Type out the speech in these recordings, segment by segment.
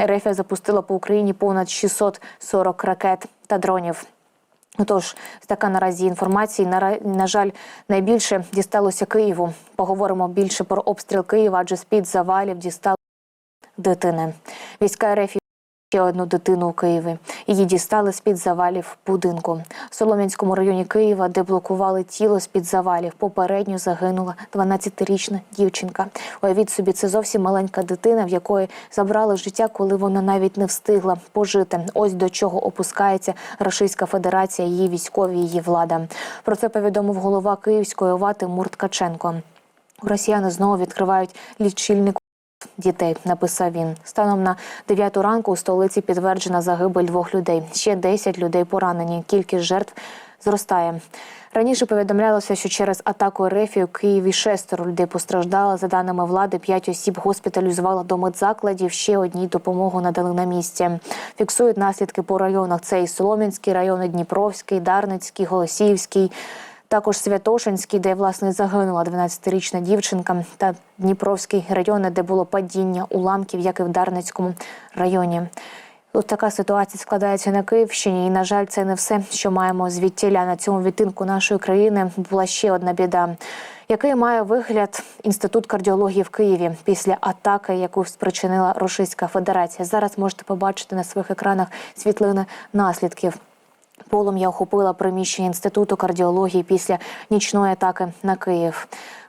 РФ запустила по Україні понад 640 ракет та дронів. Отож, така наразі інформації. На, на жаль, найбільше дісталося Києву. Поговоримо більше про обстріл Києва, адже з-під завалів дістали дитини. Війська РФ ще одну дитину у Києві. Її дістали з-під завалів будинку. В Солом'янському районі Києва, де блокували тіло з-під завалів, попередньо загинула 12-річна дівчинка. Уявіть собі, це зовсім маленька дитина, в якої забрали життя, коли вона навіть не встигла пожити. Ось до чого опускається Російська Федерація, її військові, її влада. Про це повідомив голова Київської ОВА Тимур Ткаченко. Росіяни знову відкривають лічильник дітей, написав він. Станом на 9 ранку у столиці підтверджена загибель двох людей. Ще 10 людей поранені. Кількість жертв зростає. Раніше повідомлялося, що через атаку РФ у Києві шестеро людей постраждало. За даними влади, п'ять осіб госпіталізували до медзакладів. Ще одній допомогу надали на місці. Фіксують наслідки по районах. Це і Солом'янський район, і Дніпровський, Дарницький, Голосіївський. Також Святошинський, де власне загинула 12-річна дівчинка, та Дніпровський райони, де було падіння уламків, як і в Дарницькому районі. Ось така ситуація складається на Київщині, і на жаль, це не все, що маємо звідтіля на цьому відтинку нашої країни. Була ще одна біда. Який має вигляд інститут кардіології в Києві після атаки, яку спричинила Російська Федерація? Зараз можете побачити на своїх екранах світлини наслідків. Полум'я охопила приміщення інституту кардіології після нічної атаки на Київ.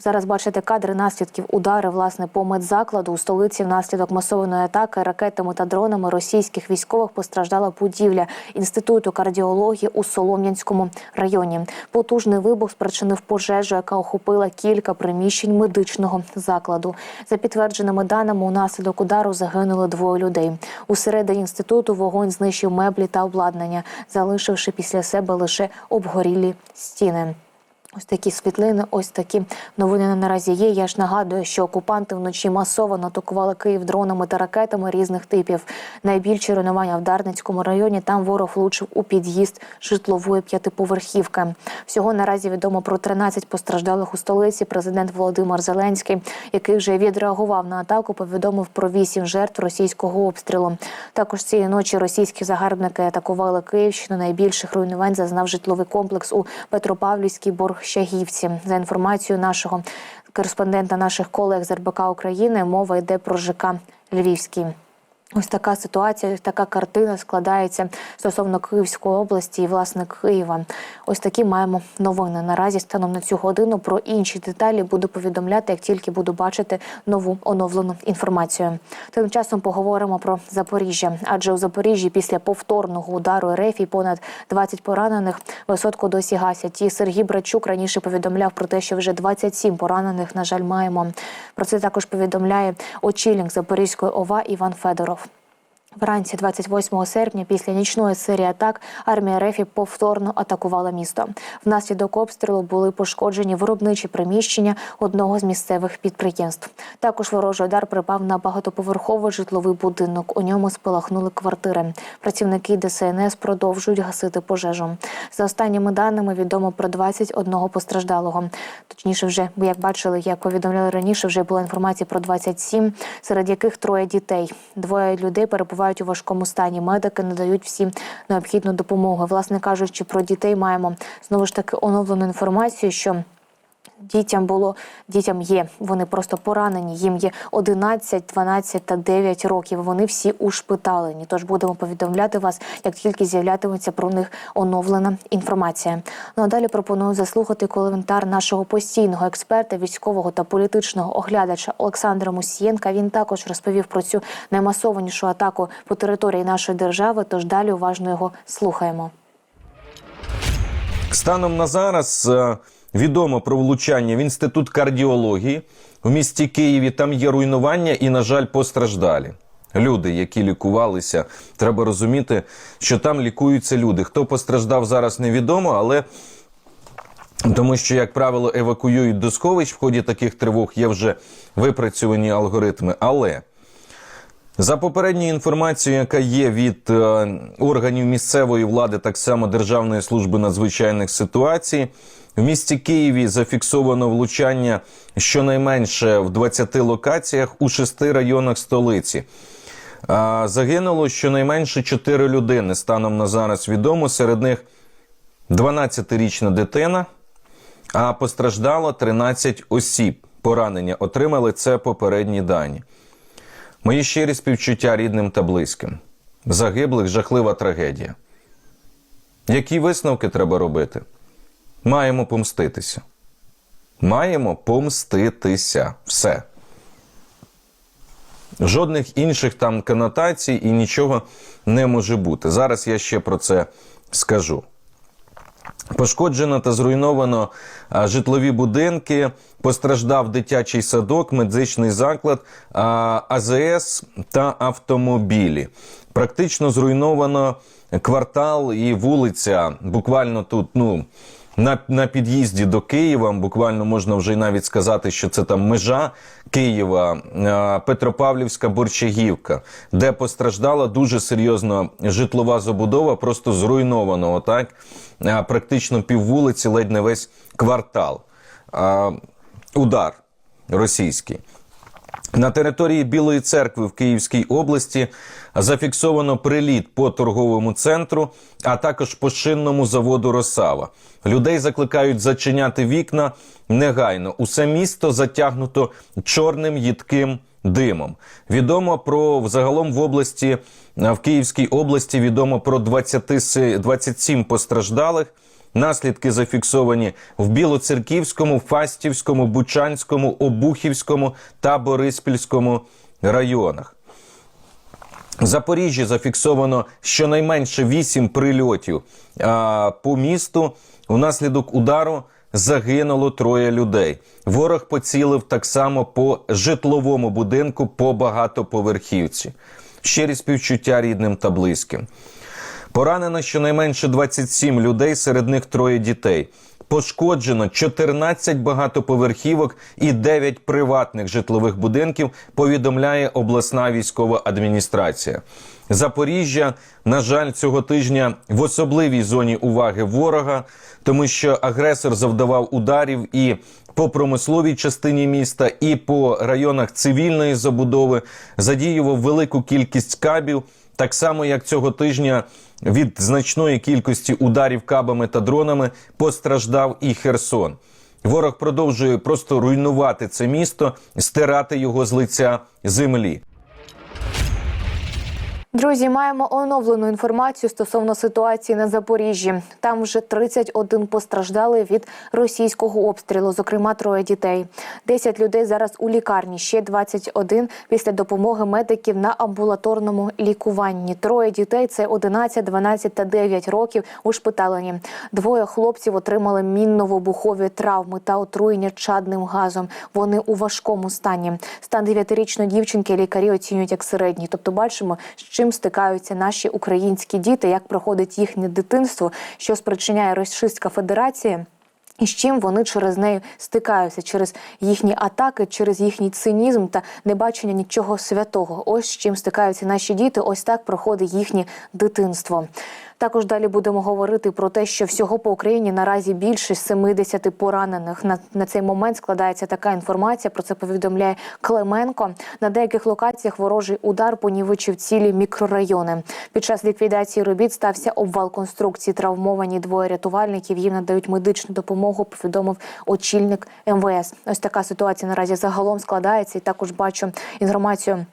Зараз бачите кадри наслідків удари власне по медзакладу у столиці внаслідок масованої атаки ракетами та дронами російських військових постраждала будівля інституту кардіології у Солом'янському районі. Потужний вибух спричинив пожежу, яка охопила кілька приміщень медичного закладу. За підтвердженими даними, унаслідок удару загинули двоє людей. Усередині інституту вогонь знищив меблі та обладнання, залишивши після себе лише обгорілі стіни. Ось такі світлини, ось такі новини наразі є. Я ж нагадую, що окупанти вночі масово атакували Київ дронами та ракетами різних типів. Найбільші руйнування в Дарницькому районі. Там ворог влучив у під'їзд житлової п'ятиповерхівки. Всього наразі відомо про 13 постраждалих у столиці. Президент Володимир Зеленський, який вже відреагував на атаку, повідомив про 8 жертв російського обстрілу. Також цієї ночі російські загарбники атакували Київщину. Найбільших руйнувань зазнав житловий комплекс у Петропавлівській Борщагівці. За інформацією нашого кореспондента, наших колег з РБК України, мова йде про ЖК Львівський. Ось така ситуація, така картина складається стосовно Київської області і власне Києва. Ось такі маємо новини. Наразі станом на цю годину про інші деталі буду повідомляти, як тільки буду бачити нову оновлену інформацію. Тим часом поговоримо про Запоріжжя, адже у Запоріжжі після повторного удару РФ і понад 20 поранених висотку досі гасять. І Сергій Брачук раніше повідомляв про те, що вже 27 поранених, на жаль, маємо. Про це також повідомляє очільник Запорізької ОВА Іван Федоров. Вранці 28 серпня, після нічної серії атак, армія РФ повторно атакувала місто. Внаслідок обстрілу були пошкоджені виробничі приміщення одного з місцевих підприємств. Також ворожий удар припав на багатоповерховий житловий будинок. У ньому спалахнули квартири. Працівники ДСНС продовжують гасити пожежу. За останніми даними відомо про 21 постраждалого. Точніше, вже як бачили, як повідомляли раніше, вже була інформація про 27, серед яких троє дітей. Двоє людей перебувають у важкому стані. Медики надають всім необхідну допомогу. Власне кажучи, про дітей маємо знову ж таки оновлену інформацію, що Дітям було дітям є. Вони просто поранені. Їм є 11, 12 та 9 років. Вони всі ушпиталені. Тож будемо повідомляти вас, як тільки з'являтиметься про них оновлена інформація. Ну а далі пропоную заслухати коментар нашого постійного експерта, військового та політичного оглядача Олександра Мусієнка. Він також розповів про цю наймасованішу атаку по території нашої держави. Тож далі уважно його слухаємо. Станом на зараз е, відомо про влучання в інститут кардіології в місті Києві. Там є руйнування і, на жаль, постраждалі. Люди, які лікувалися, треба розуміти, що там лікуються люди. Хто постраждав зараз, невідомо, але тому що, як правило, евакуюють до сховищ в ході таких тривог є вже випрацьовані алгоритми. Але за попередньою інформацією, яка є від е, органів місцевої влади, так само Державної служби надзвичайних ситуацій, в місті Києві зафіксовано влучання щонайменше в 20 локаціях у шести районах столиці. Загинуло щонайменше 4 людини. Станом на зараз відомо. Серед них 12-річна дитина, а постраждало 13 осіб. Поранення отримали це попередні дані. Мої щирі співчуття рідним та близьким. Загиблих жахлива трагедія. Які висновки треба робити? Маємо помститися. Маємо помститися. Все. Жодних інших там конотацій і нічого не може бути. Зараз я ще про це скажу. Пошкоджено та зруйновано житлові будинки, постраждав дитячий садок, медичний заклад, АЗС та автомобілі. Практично зруйновано квартал і вулиця. Буквально тут, ну. На, на під'їзді до Києва, буквально можна вже й навіть сказати, що це там межа Києва, е, Петропавлівська Борчагівка, де постраждала дуже серйозно житлова забудова, просто зруйновано. Отак, Е, практично піввулиці, ледь не весь квартал. Е, Удар російський. На території Білої церкви в Київській області зафіксовано приліт по торговому центру, а також по шинному заводу Росава. Людей закликають зачиняти вікна негайно. Усе місто затягнуто чорним їдким димом. Відомо про взагалом в області в Київській області відомо про 20, си- 27 постраждалих. Наслідки зафіксовані в Білоцерківському, Фастівському, Бучанському, Обухівському та Бориспільському районах. В Запоріжжі зафіксовано щонайменше 8 прильотів а, по місту. Унаслідок удару загинуло троє людей. Ворог поцілив так само по житловому будинку по багатоповерхівці. Щирі співчуття рідним та близьким. Поранено щонайменше 27 людей, серед них троє дітей. Пошкоджено 14 багатоповерхівок і 9 приватних житлових будинків, повідомляє обласна військова адміністрація. Запоріжжя, на жаль, цього тижня в особливій зоні уваги ворога, тому що агресор завдавав ударів і по промисловій частині міста, і по районах цивільної забудови, задіював велику кількість кабів. Так само, як цього тижня від значної кількості ударів кабами та дронами постраждав і Херсон. Ворог продовжує просто руйнувати це місто, стирати його з лиця землі. Друзі, маємо оновлену інформацію стосовно ситуації на Запоріжжі. Там вже 31 постраждали від російського обстрілу, зокрема троє дітей. 10 людей зараз у лікарні, ще 21 після допомоги медиків на амбулаторному лікуванні. Троє дітей це 11, 12 та 9 років ушпиталені. Двоє хлопців отримали мінно-вибухові травми та отруєння чадним газом. Вони у важкому стані. Стан 9-річної дівчинки лікарі оцінюють як середній. Тобто, бачимо, з чим стикаються наші українські діти, як проходить їхнє дитинство, що спричиняє Російська Федерація. І з чим вони через неї стикаються через їхні атаки, через їхній цинізм та небачення нічого святого. Ось з чим стикаються наші діти. Ось так проходить їхнє дитинство. Також далі будемо говорити про те, що всього по Україні наразі більше 70 поранених. На, на цей момент складається така інформація. Про це повідомляє Клименко. На деяких локаціях ворожий удар понівечив цілі мікрорайони. Під час ліквідації робіт стався обвал конструкції. Травмовані двоє рятувальників. Їм надають медичну допомогу. Повідомив очільник МВС. Ось така ситуація наразі загалом складається. І також бачу інформацію.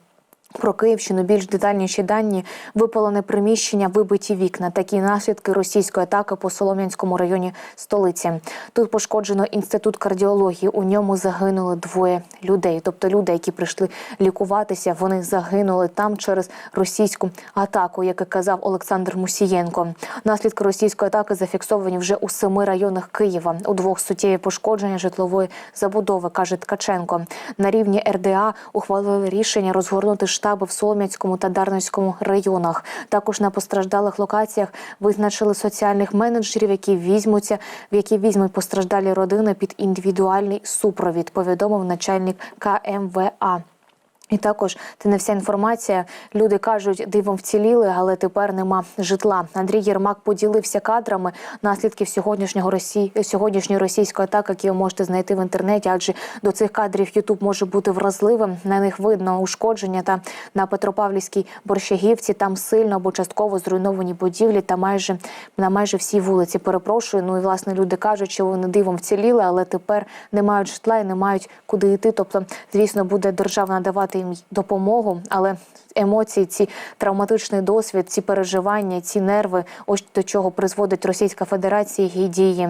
Про Київщину більш детальніші дані випалене приміщення, вибиті вікна. Такі наслідки російської атаки по Солом'янському районі столиці. Тут пошкоджено інститут кардіології. У ньому загинули двоє людей. Тобто люди, які прийшли лікуватися, вони загинули там через російську атаку, як і казав Олександр Мусієнко. Наслідки російської атаки зафіксовані вже у семи районах Києва. У двох суттєві пошкодження житлової забудови, каже Ткаченко. На рівні РДА ухвалили рішення розгорнути штаби в Солом'янському та Дарницькому районах. Також на постраждалих локаціях визначили соціальних менеджерів, які візьмуться, в які візьмуть постраждалі родини під індивідуальний супровід. Повідомив начальник КМВА. І також це не вся інформація. Люди кажуть, дивом вціліли, але тепер нема житла. Андрій Єрмак поділився кадрами наслідків сьогоднішнього Росії сьогоднішньої російської атаки, які ви можете знайти в інтернеті. Адже до цих кадрів Ютуб може бути вразливим. На них видно ушкодження та на Петропавлівській борщагівці. Там сильно або частково зруйновані будівлі та майже на майже всій вулиці. Перепрошую. Ну і власне люди кажуть, що вони дивом вціліли, але тепер не мають житла і не мають куди йти. Тобто, звісно, буде держава надавати їм допомогу, але емоції, ці травматичний досвід, ці переживання, ці нерви, ось до чого призводить Російська Федерація її дії.